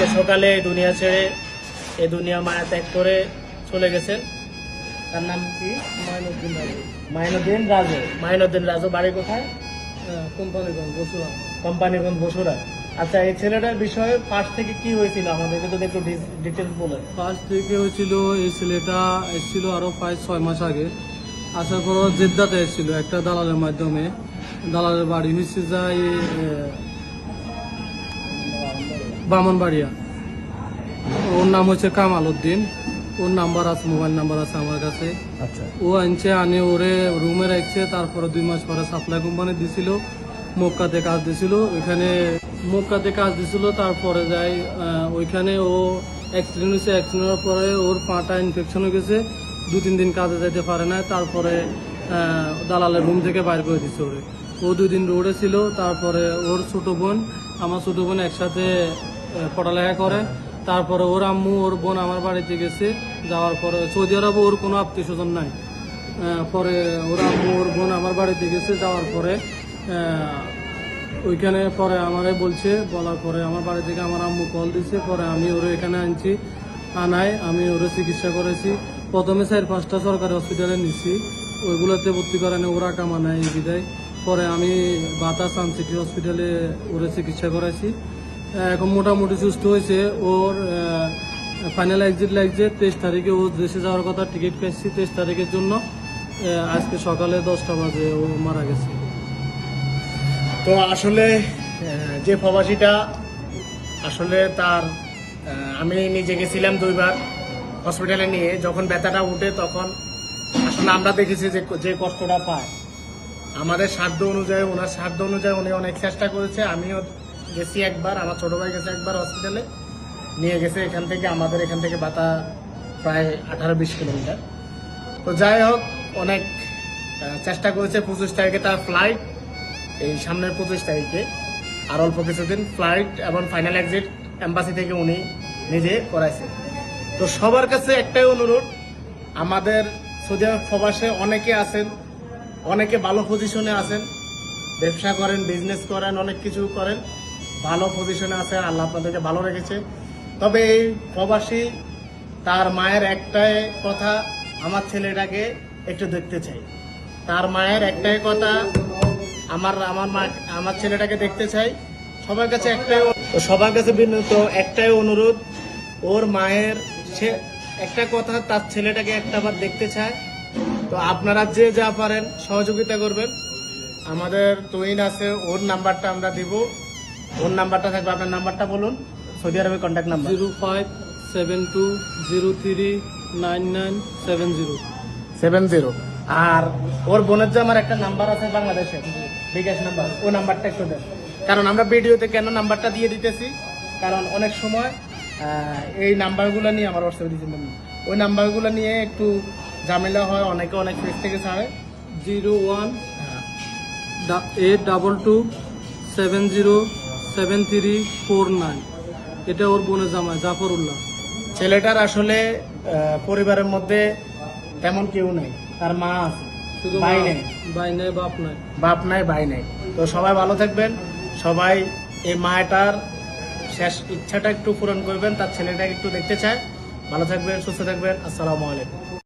আজকে সকালে এই দুনিয়া ছেড়ে এই দুনিয়া মায়া ত্যাগ করে চলে গেছেন। তার নাম কি? মাইনুদ্দিন রাজু। মাইনুদ্দিন রাজু। মাইনুদ্দিন রাজু বাড়ি কোথায়? কোম্পানিগঞ্জ বসুরাম কোম্পানিগঞ্জ বসুরা। আচ্ছা এই ছেলেটার বিষয়ে ফার্স্ট থেকে কি হয়েছিল? আমাদেরকে তো একটু ডিটেলস বলে ফার্স্ট থেকে হয়েছিল এই ছেলেটা এসেছিল আরও প্রায় ছয় মাস আগে। আসার পর জেদ্দাতে এসেছিল একটা দালালের মাধ্যমে। দালালের বাড়ি হয়েছে যাই বামনবাড়িয়া। ওর নাম হচ্ছে কামাল উদ্দিন। ওর নাম্বার আছে মোবাইল নাম্বার আছে আমার কাছে। আচ্ছা। ও আনছে আনে ওরে রুমে রাখছে তারপরে দুই মাস পরে সাপ্লাই কোম্পানি দিছিল মক্কাতে কাজ দিছিল। ওইখানে মক্কাতে কাজ দিছিল তারপরে যাই ওইখানে ও অ্যাক্সিডেন্ট হয়েছে অ্যাক্সিডেন্টের পরে ওর পাটা ইনফেকশন হয়ে গেছে। দু তিন দিন কাজে যেতে পারে না তারপরে দালালের রুম থেকে বাইর করে দিছে ওরে। ও দুদিন রোডে ছিল তারপরে ওর ছোটো বোন আমার ছোটো বোন একসাথে পড়ালেখা করে। তারপরে ওর আম্মু, ওর বোন আমার বাড়িতে গেছে, যাওয়ার পরে সৌদি আরবে ওর কোনো আত্মীয় স্বজন নাই। পরে ওর আম্মু, ওর বোন আমার বাড়িতে গেছে, যাওয়ার পরে ওইখানে পরে আমারে বলছে, বলার পরে আমার বাড়ি থেকে আমার আম্মু কল দিছে, পরে আমি ওর এখানে আনছি, আনাই, আমি ওরে চিকিৎসা করেছি। প্রথমে চার পাঁচটা সরকারি হসপিটালে নিছি, ওইগুলোতে ভর্তি করেন ওরা কামা নাই এই বিদায়। পরে আমি বাতাস সিটি হসপিটালে ওরে চিকিৎসা করেছি এখন মোটামুটি সুস্থ হয়েছে। ওর ফাইনাল এক্সিট লাগছে। তেইশ তারিখে ও দেশে যাওয়ার কথা টিকিট পেয়েছি তেইশ তারিখের জন্য। আজকে সকালে দশটা বাজে ও মারা গেছে। তো আসলে যে প্রবাসীটা, আসলে তার আমি নিজে গেছিলাম দুইবার হসপিটালে নিয়ে। যখন ব্যথাটা উঠে তখন আসলে আমরা দেখেছি যে যে কষ্টটা পায়। আমাদের সাধ্য অনুযায়ী, ওনার সাধ্য অনুযায়ী উনি অনেক চেষ্টা করেছে। আমিও গেছি একবার, আমার ছোট ভাই গেছে একবার হসপিটালে নিয়ে গেছে এখান থেকে, আমাদের এখান থেকে বাতা প্রায় আঠারো বিশ কিলোমিটার। তো যাই হোক, অনেক চেষ্টা করেছে পঁচিশ তারিখে তার ফ্লাইট এই সামনের পঁচিশ তারিখে। আর অল্প কিছুদিন ফ্লাইট এবং ফাইনাল এক্সিট এম্বাসি থেকে উনি নিজে করাইছে। তো সবার কাছে একটাই অনুরোধ, আমাদের সৌদি আরব প্রবাসে অনেকে আছেন, অনেকে ভালো পজিশনে আছেন। ব্যবসা করেন বিজনেস করেন, অনেক কিছু করেন। ভালো পজিশনে আছে, আল্লাহ আপনাদেরকে ভালো রেখেছে। তবে এই প্রবাসী, তার মায়ের একটাই কথা, আমার ছেলেটাকে একটু দেখতে চাই। তার মায়ের একটাই কথা, আমার আমার মা, আমার ছেলেটাকে দেখতে চাই। সবার কাছে একটাই সবার কাছে বিনীত একটাই অনুরোধ, ওর মায়ের সে, একটা কথা, তার ছেলেটাকে একটা একটাবার দেখতে চায় তো আপনারা যে যা পারেন, সহযোগিতা করবেন। আমাদের তুইন আছে, ওর নাম্বারটা আমরা দিব। ওর নাম্বারটা থাকবে আপনার নাম্বারটা বলুন সৌদি আরবের contact number zero five seven two zero three nine nine seven zero. Seven zero. আর ওর বোনের যে আমার একটা নাম্বার আছে বাংলাদেশে বিকাশ নাম্বার ও নাম্বারটা একটু দেন। কারণ আমরা ভিডিওতে কেন নাম্বারটা দিয়ে দিতেছি? কারণ অনেক সময় এই নাম্বারগুলো নিয়ে আমার হোয়াটসঅ্যাপে দিয়েছেন ওই নাম্বারগুলো নিয়ে একটু ঝামেলা হয় অনেকে অনেক ফেস থেকে ছাড়ে। Zero one eight double two seven zero seven three four nine এটা ওর বোনের জামাই জাফরুল্লাহ। ছেলেটার আসলে পরিবারের মধ্যে তেমন কেউ নেই। তার মা আছে শুধু ভাই নেই। ভাই নেই বাপ নাই। বাপ নাই ভাই নাই। তো সবাই ভালো থাকবেন। সবাই এই মায়েটার শেষ ইচ্ছাটা একটু পূরণ করবেন তার ছেলেটাকে একটু দেখতে চায়। ভালো থাকবেন সুস্থ থাকবেন। আসসালামু আলাইকুম।